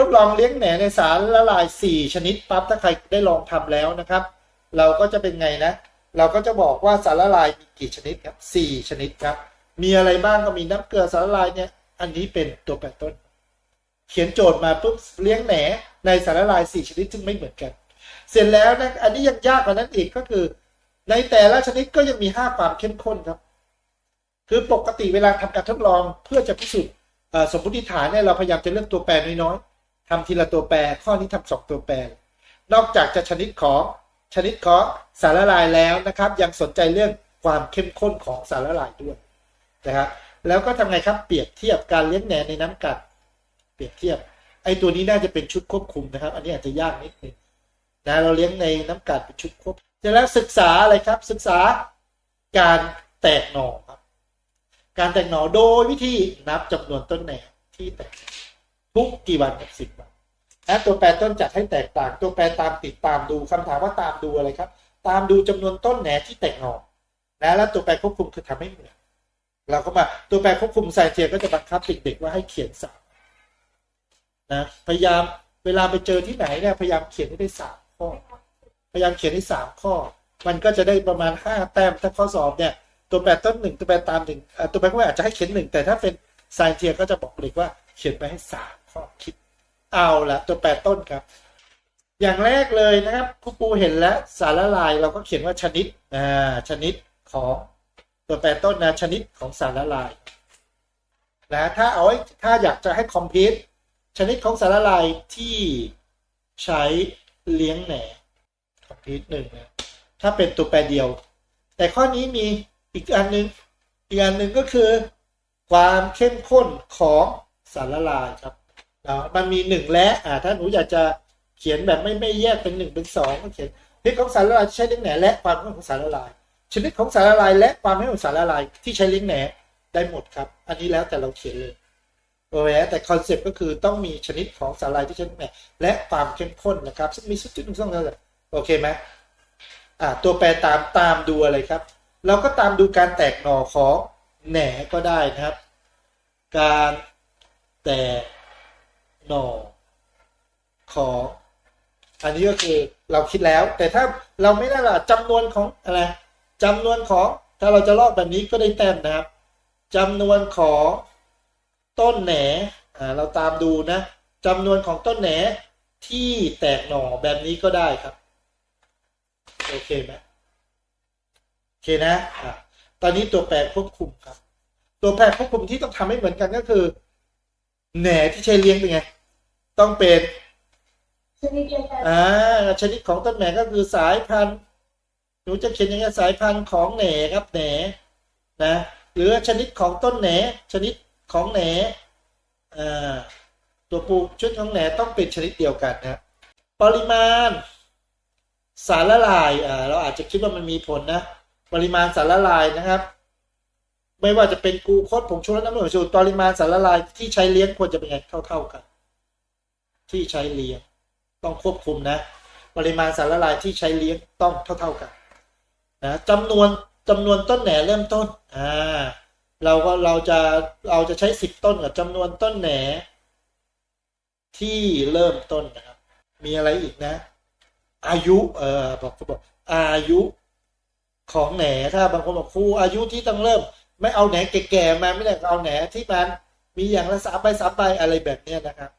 ทดลองเลี้ยงแหนในสารละลาย 4 ชนิดปั๊บถ้าใครได้ลองทำแล้วนะครับ เราก็จะเป็นไงนะ เราก็จะบอกว่าสารละลายมีกี่ชนิดครับ 4 ชนิดครับ มีอะไรบ้างก็มีน้ำเกลือสารละลายเนี่ยอันนี้เป็นตัวแปรต้น เขียนโจทย์มาปุ๊บเลี้ยงแหนในสารละลาย 4 ชนิดซึ่งไม่เหมือนกัน เสร็จแล้วนะอันนี้ยังยากกว่านั้นอีกก็คือ ในแต่ละชนิดก็ยังมี 5 ความเข้มข้นครับ คือปกติเวลาทำการทดลองเพื่อจะพิสูจน์สมมติฐานเนี่ยเราพยายามจะเลือกตัวแปรน้อย ทำทีละตัวแปร ข้อนี้ทำสองตัวแปร นอกจากจะชนิดของชนิดของสารละลายแล้วนะครับ ยังสนใจเรื่องความเข้มข้นของสารละลายด้วยนะครับแล้วก็ทำไงครับเปรียบเทียบการเลี้ยงแหนในน้ำกัด เปรียบเทียบ ไอ้ตัวนี้น่าจะเป็นชุดควบคุมนะครับ อันนี้อาจจะยากนิดนึงนะเราเลี้ยงในน้ำกัดเป็นชุดควบเสร็จแล้วศึกษาอะไรครับ ศึกษาการแตกหน่อครับ การแตกหน่อโดยวิธีนับจำนวนต้นแหนที่แตก ทุกกี่วันกับสิบวันและตัวแปรต้นจัดให้แตกต่าง ตัวแปรตามติดตามดูคำถามว่าตามดูอะไรครับ ตามดูจำนวนต้นแหนที่แตกหน่อนะแล้วตัวแปรควบคุมคือทำให้เหมือนเราก็มาตัวแปรควบคุมไซเทียก็จะบังคับเด็กๆว่าให้เขียนสามนะพยายามเวลาไปเจอที่ไหนเนี่ยพยายามเขียนให้ได้สามข้อ พยายามเขียนให้สามข้อ มันก็จะได้ประมาณห้าแต้มถ้าข้อสอบเนี่ยตัวแปรต้นหนึ่งตัวแปรตามหนึ่งตัวแปรก็อาจจะให้เขียนหนึ่งแต่ถ้าเป็นไซเทียก็จะบอกเด็กว่าเขียนไปให้สาม ข้อคิดเอาละตัวแปรต้นครับ อย่างแรกเลยนะครับครูปูเห็นแล้วสารละลายเราก็เขียนว่าชนิดอ่าชนิดของตัวแปรต้นนะชนิดของสารละลายนะถ้าเอาถ้าอยากจะให้คอมพิวต์ชนิดของสารละลายที่ใช้เลี้ยงแหนคอมพิวต์หนึ่งนะถ้าเป็นตัวแปรเดียว แต่ข้อนี้มีอีกอันหนึ่งอีกอันหนึ่งก็คือ ความเข้มข้นของสารละลายครับ มันมีหนึ่งและอ่าถ้าหนูอยากจะเขียนแบบไม่ไม่แยกเป็นหนึ่งเป็นสองก็เขียนชนิดของสารละลายใช้เลี้ยงแหนและความเข้มของสารละลาย ชนิดของสารละลายและความเข้มข้นของสารละลายที่ใช้เลี้ยงแหนได้หมดครับ อันนี้แล้วแต่เราเขียนเลยโอ้ยแต่คอนเซ็ปต์ก็คือต้องมีชนิดของสารละลายที่ใช้เลี้ยงแหนและความเข้มข้นนะครับซึ่งมีสักจุดหนึ่งสองสามโอเคไหมอ่าตัวแปรตามตามดูอะไรครับ เราก็ตามดูการแตกหน่อของแหนก็ได้นะครับ การแตก หน่อของอันนี้ก็คือเราคิดแล้ว แต่ถ้าเราไม่ได้ละจำนวนของอะไรจำนวนของถ้าเราจะลอกแบบนี้ก็ได้แต้มนะครับจำนวนของต้นแหนอ่าเราตามดูนะจำนวนของต้นแหนที่แตกหน่อแบบนี้ก็ได้ครับ โอเคไหมโอเคนะอะตอนนี้ตัวแปรควบคุมครับ ตัวแปรควบคุมที่ต้องทำให้เหมือนกันก็คือ แหนที่ใช้เลี้ยงเป็นไง ต้องเป็นชนิดเดียวกันอ่าชนิดของต้นแหนก็คือสายพันธุ์หนูจะเขียนยังไงสายพันธุ์ของแหนครับแหนนะหรือชนิดของต้นแหนชนิดของแหนอ่าตัวปลูกชุดของแหนต้องเป็นชนิดเดียวกันนะปริมาณ สารละลายอ่าเราอาจจะคิดว่ามันมีผลนะ ปริมาณสารละลายนะครับ ไม่ว่าจะเป็นกูโคสผงชูรสน้ำมันสูตรปริมาณสารละลายที่ใช้เลี้ยงควรจะเป็นไงเท่า ๆกัน ที่ใช้เลี้ยง ต้องควบคุมนะ ปริมาณสารละลายที่ใช้เลี้ยงต้องเท่า ๆกันนะจำนวนจำนวนต้นแหน่เริ่มต้นอ่าเราก็เราจะเราจะใช้สิบต้นกับจำนวนต้นแหน่ที่เริ่มต้นนะครับ มีอะไรอีกนะ อายุเออบอกเขาบอกอายุของแหนถ้าบางคนบอกครูอายุที่ต้องเริ่ม ไม่เอาแหนแก่ๆมาไม่ได้เอาแหนที่มันมีอย่างละสามใบสามใบอะไรแบบเนี้ยนะครับ